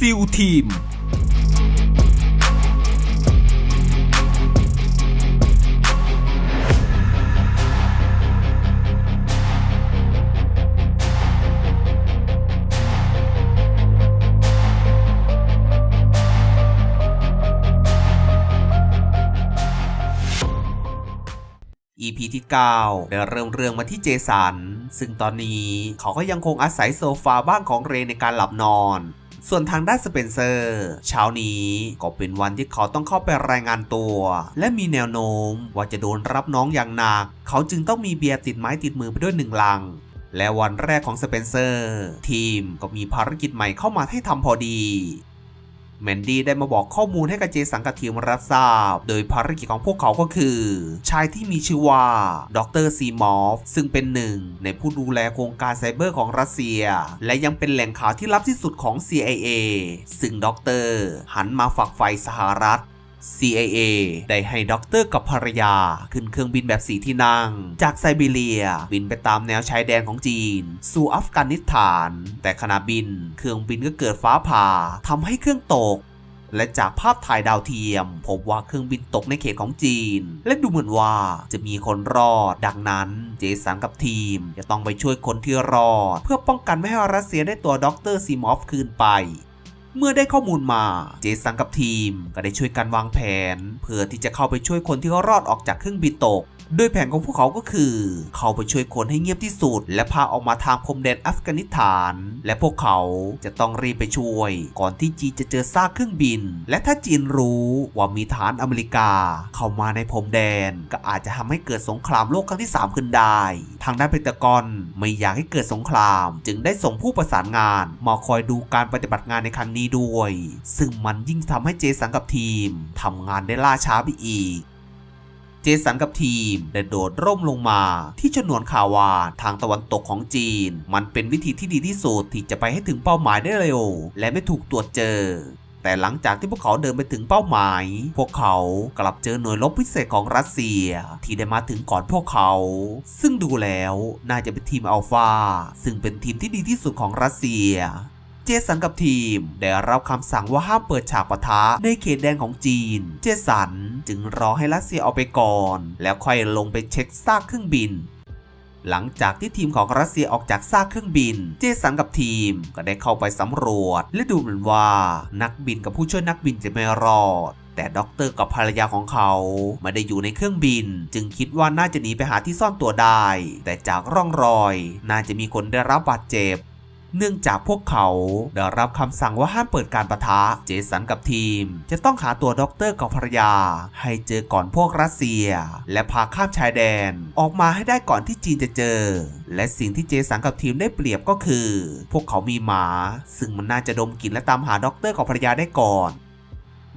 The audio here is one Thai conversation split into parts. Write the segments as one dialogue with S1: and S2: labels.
S1: ซิลทีม EP ที่ 9 ได้เริ่มเรื่องมาที่เจสัน ซึ่งตอนนี้เขาก็ยังคงอาศัยโซฟาบ้านของเรในการหลับนอน ส่วนทางด้านสเปนเซอร์ เช้านี้ก็เป็นวันที่เขาต้องเข้าไปรายงานตัว และมีแนวโน้มว่าจะโดนรับน้องอย่างหนัก เขาจึงต้องมีเบียร์ติดไม้ติดมือไปด้วยหนึ่งลังและวันแรกของสเปนเซอร์ ทีมก็มีภารกิจใหม่เข้ามาให้ทำพอดี แมนดี้ได้มาบอกข้อมูลให้กับเจสันกับทีมรับทราบ โดยภารกิจของพวกเขาก็คือ ชายที่มีชื่อว่าดรซีมอฟซึ่งเป็นหนึ่งในผู้ดูแลโครงการไซเบอร์ของรัสเซีย และยังเป็นแหล่งข่าวที่ลับที่สุดของ CIA ซึ่งด็อกเตอร์หันมาฝักใฝ่สหรัฐ CIA ได้ให้ด็อกเตอร์กับภรรยา ขึ้นเครื่องบินแบบสีที่นั่ง จากไซบีเรีย บินไปตามแนวชายแดนของจีน สู่อัฟกานิสถาน แต่ขณะบิน เครื่องบินก็เกิดฟ้าผ่าทำให้เครื่องตกและจากภาพถ่ายดาวเทียม พบว่าเครื่องบินตกในเขตของจีน และดูเหมือนว่าจะมีคนรอด ดังนั้นเจสันกับทีม จะต้องไปช่วยคนที่รอด เพื่อป้องกันไม่ให้รัสเซียได้ตัวด็อกเตอร์ซีมอฟคืนไป เมื่อได้ข้อมูลมา เจสันกับทีมก็ได้ช่วยกันวางแผน เพื่อที่จะเข้าไปช่วยคนที่รอดออกจากเครื่องบินตก โดยแผนของพวกเขาก็คือ เขาไปช่วยคนให้เงียบที่สุด และพาออกมาทางพรมแดนอัฟกานิสถาน และพวกเขาจะต้องรีบไปช่วย ก่อนที่จีนจะเจอซากเครื่องบิน และถ้าจีนรู้ว่ามีฐานอเมริกา เข้ามาในพรมแดน ก็อาจจะทำให้เกิดสงครามโลกครั้งที่ 3 ขึ้นได้ ทางด้านเพนตากอนไม่อยากให้เกิดสงคราม จึงได้ส่งผู้ประสานงานมาคอยดูการปฏิบัติงานในครั้งนี้ด้วย ซึ่งมันยิ่งทำให้เจสันกับทีมทำงานได้ล่าช้าไปอีก เจสันกับทีมได้โดดร่มลงมา ที่ฉนวนคาวาทางตะวันตกของจีน มันเป็นวิธีที่ดีที่สุดที่จะไปให้ถึงเป้าหมายได้เร็ว และไม่ถูกตรวจเจอแต่หลังจากที่พวกเขาเดินไปถึงเป้าหมาย พวกเขากลับเจอหน่วยรบพิเศษของรัสเซีย ที่ได้มาถึงก่อนพวกเขา ซึ่งดูแล้วน่าจะเป็นทีมอัลฟาซึ่งเป็นทีมที่ดีที่สุดของรัสเซีย เจสันกับทีม ได้รับคำสั่งว่าห้ามเปิดฉากปะทะในเขตแดนของจีน เจสันจึงรอให้รัสเซียเอาไปก่อน แล้วค่อยลงไปเช็คซากเครื่องบินหลังจากที่ทีมของรัสเซียออกจากซากเครื่องบิน เจสันกับทีมก็ได้เข้าไปสำรวจ และดูเหมือนว่านักบินกับผู้ช่วยนักบินจะไม่รอด แต่ด็อกเตอร์กับภรรยาของเขาไม่ได้อยู่ในเครื่องบิน จึงคิดว่าน่าจะหนีไปหาที่ซ่อนตัวได้ แต่จากร่องรอย น่าจะมีคนได้รับบาดเจ็บ เนื่องจากพวกเขาได้รับคำสั่งว่าห้ามเปิดการประทะ เจสันกับทีม จะต้องหาตัวด็อกเตอร์กับภรรยา ให้เจอก่อนพวกรัสเซีย และพาข้ามชายแดน ออกมาให้ได้ก่อนที่จีนจะเจอ และสิ่งที่เจสันกับทีมได้เปรียบก็คือ พวกเขามีหมา ซึ่งมันน่าจะดมกลิ่นและตามหาด็อกเตอร์กับภรรยาได้ก่อน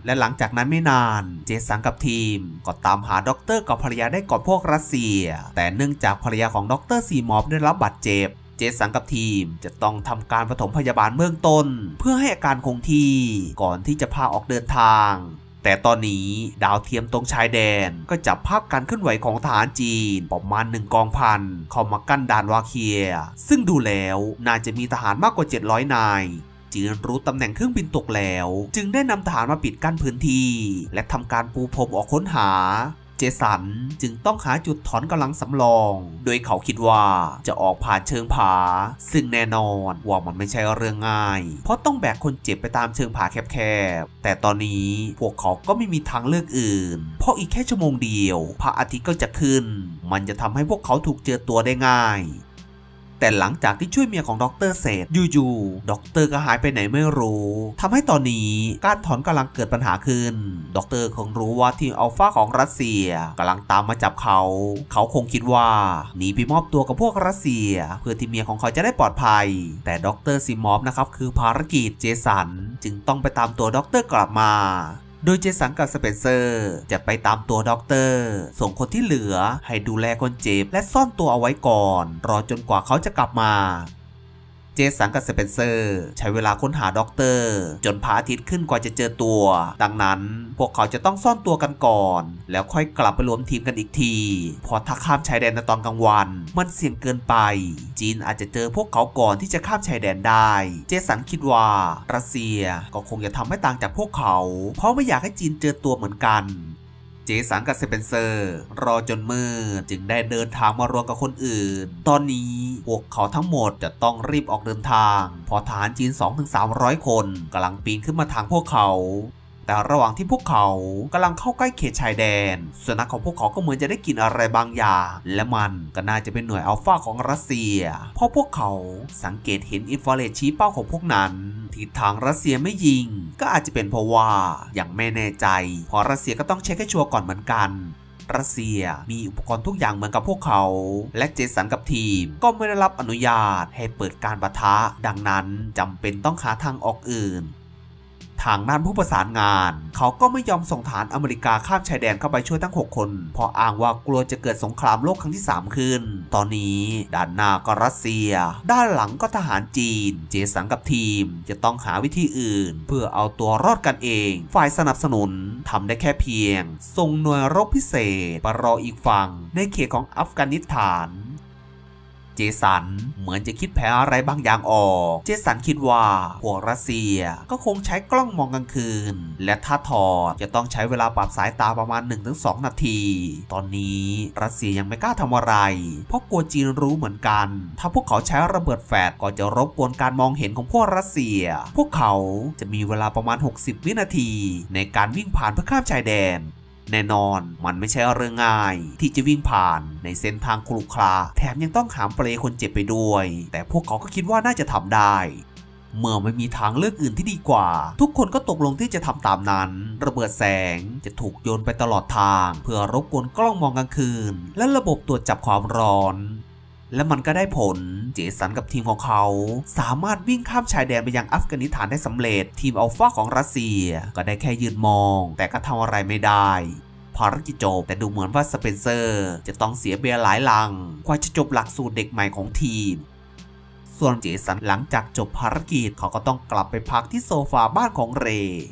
S1: และหลังจากนั้นไม่นาน เจสันกับทีม ก็ตามหาด็อกเตอร์กับภรรยาได้ก่อนพวกรัสเซีย แต่เนื่องจากภรรยาของด็อกเตอร์ซีมอฟได้รับบาดเจ็บ จสันกับทีม จะต้องทำการปฐมพยาบาลเบื้องต้น เพื่อให้อาการคงที่ก่อนที่จะพาออกเดินทาง แต่ตอนนี้ดาวเทียมตรงชายแดนก็จับภาพการเคลื่อนไหวของทหารจีนประมาณหนึ่งกองพันเข้ามากั้นด่านวาเคีย ซึ่งดูแล้วน่าจะมีทหารมากกว่า 700 นายจีนรู้ตำแหน่งเครื่องบินตกแล้ว จึงได้นำทหารมาปิดกั้นพื้นที่ และทำการปูพรมออกค้นหา เจสันจึงต้องหาจุดถอนกำลังสำรอง โดยเขาคิดว่าจะออกผ่านเชิงผา ซึ่งแน่นอนว่ามันไม่ใช่เรื่องง่าย เพราะต้องแบกคนเจ็บไปตามเชิงผาแคบๆ แต่ตอนนี้พวกเขาก็ไม่มีทางเลือกอื่น เพราะอีกแค่ชั่วโมงเดียวพระอาทิตย์ก็จะขึ้น มันจะทำให้พวกเขาถูกเจอตัวได้ง่าย แต่หลังจากที่ช่วยเมียของด็อกเตอร์เสร็จอยู่ๆด็อกเตอร์ก็หายไปไหนไม่รู้ทำให้ตอนนี้การถอนกำลังเกิดปัญหาขึ้นด็อกเตอร์คงรู้ว่าทีมอัลฟาของรัสเซียกำลังตามมาจับเขา เขาคงคิดว่าหนีไปมอบตัวกับพวกรัสเซีย เพื่อที่เมียของเขาจะได้ปลอดภัย แต่ด็อกเตอร์ซิมอฟนะครับคือภารกิจเจสันจึงต้องไปตามตัวด็อกเตอร์กลับมา โดยเจสันกับสเปนเซอร์จะไปตามตัวด็อกเตอร์ ส่งคนที่เหลือให้ดูแลคนเจ็บและซ่อนตัวเอาไว้ก่อน รอจนกว่าเขาจะกลับมา เจสันกับสเปนเซอร์ ใช้เวลาค้นหาด็อกเตอร์ จนพระอาทิตย์ขึ้นกว่าจะเจอตัว ดังนั้นพวกเขาจะต้องซ่อนตัวกันก่อน แล้วค่อยกลับไปรวมทีมกันอีกที พอถ้าข้ามชายแดนในตอนกลางวัน มันเสี่ยงเกินไป จีนอาจจะเจอพวกเขาก่อนที่จะข้ามชายแดนได้ เจสันคิดว่ารัสเซียก็คงจะทำไม่ต่างจากพวกเขา เพราะไม่อยากให้จีนเจอตัวเหมือนกัน เจสันกับเซเปนเซอร์ รอจนมืดจึงได้เดินทางมารวมกับคนอื่น ตอนนี้พวกเขาทั้งหมดจะต้องรีบออกเดินทางเพอทหารจีน 2-300 คนกำลังปีนขึ้นมาทางพวกเขา แต่ระหว่างที่พวกเขากำลังเข้าใกล้เขตชายแดนสุนัขของพวกเขาก็เหมือนจะได้กลินอะไรบางอย่าง และมันก็น่าจะเป็นหน่วยอัลฟาของรัสเซีย เพราะพวกเขาสังเกตเห็นอินฟราเรดชี้เป้าของพวกนั้นทิศทางรัสเซียไม่ยิง ก็อาจจะเป็นเพราะว่าอยังไม่แน่ใจ เพราะรัสเซียก็ต้องเช็คให้ชัวร์ก่อนเหมือนกันรัสเซียมีอุปกรณ์ทุกอย่างเหมือนกับพวกเขา และเจสันกับทีมก็ไม่ได้รับอนุญาตให้เปิดการประทะ ดังนั้นจำเป็นต้องหาทางออกอื่น ทางด้านผู้ประสานงาน เขาก็ไม่ยอมส่งฐานอเมริกาข้ามชายแดนเข้าไปช่วยทั้ง 6 คน เพราะอ้างว่ากลัวจะเกิดสงครามโลกครั้งที่ 3 ขึ้น ตอนนี้ด้านหน้าก็รัสเซีย ด้านหลังก็ทหารจีน เจสันกับทีม จะต้องหาวิธีอื่น เพื่อเอาตัวรอดกันเอง ฝ่ายสนับสนุนทำได้แค่เพียงส่งหน่วยรบพิเศษไปรออีกฝั่งในเขตของอัฟกานิสถาน เจสันเหมือนจะคิดแผนอะไรบางอย่างออก เจสันคิดว่าพวกรัสเซียก็คงใช้กล้องมองกลางคืน และถ้าถอดจะต้องใช้เวลาปรับสายตาประมาณ 1-2 นาที ตอนนี้รัสเซียยังไม่กล้าทำอะไร เพราะกลัวจีนรู้เหมือนกัน ถ้าพวกเขาใช้ระเบิดแฟลชก็จะรบกวนการมองเห็นของพวกรัสเซีย พวกเขาจะมีเวลาประมาณ 60 วินาที ในการวิ่งผ่านเพื่อข้ามชายแดน แน่นอนมันไม่ใช่เรื่องง่าย ที่จะวิ่งผ่านในเส้นทางครุขระแถมยังต้องหามเปลคนเจ็บไปด้วย แต่พวกเขาก็คิดว่าน่าจะทำได้เมื่อไม่มีทางเลือกอื่นที่ดีกว่า ทุกคนก็ตกลงที่จะทำตามนั้น ระเบิดแสงจะถูกโยนไปตลอดทาง เพื่อรบกวนกล้องมองกลางคืน และระบบตรวจจับความร้อน และมันก็ได้ผล เจสันกับทีมของเขา สามารถวิ่งข้ามชายแดนไปยังอัฟกานิสถานได้สำเร็จ ทีมอัลฟาของรัสเซีย ก็ได้แค่ยืนมอง แต่ก็ทำอะไรไม่ได้ภารกิจจบ แต่ดูเหมือนว่าสเปนเซอร์ จะต้องเสียเบียร์หลายลังกว่าจะจบหลักสูตรเด็กใหม่ของทีม ส่วนเจสันหลังจากจบภารกิจเขาก็ต้องกลับไปพักที่โซฟาบ้านของเร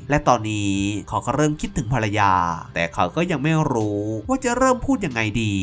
S1: และตอนนี้เขาก็เริ่มคิดถึงภรรยา แต่เขาก็ยังไม่รู้ว่าจะเริ่มพูดยังไงดี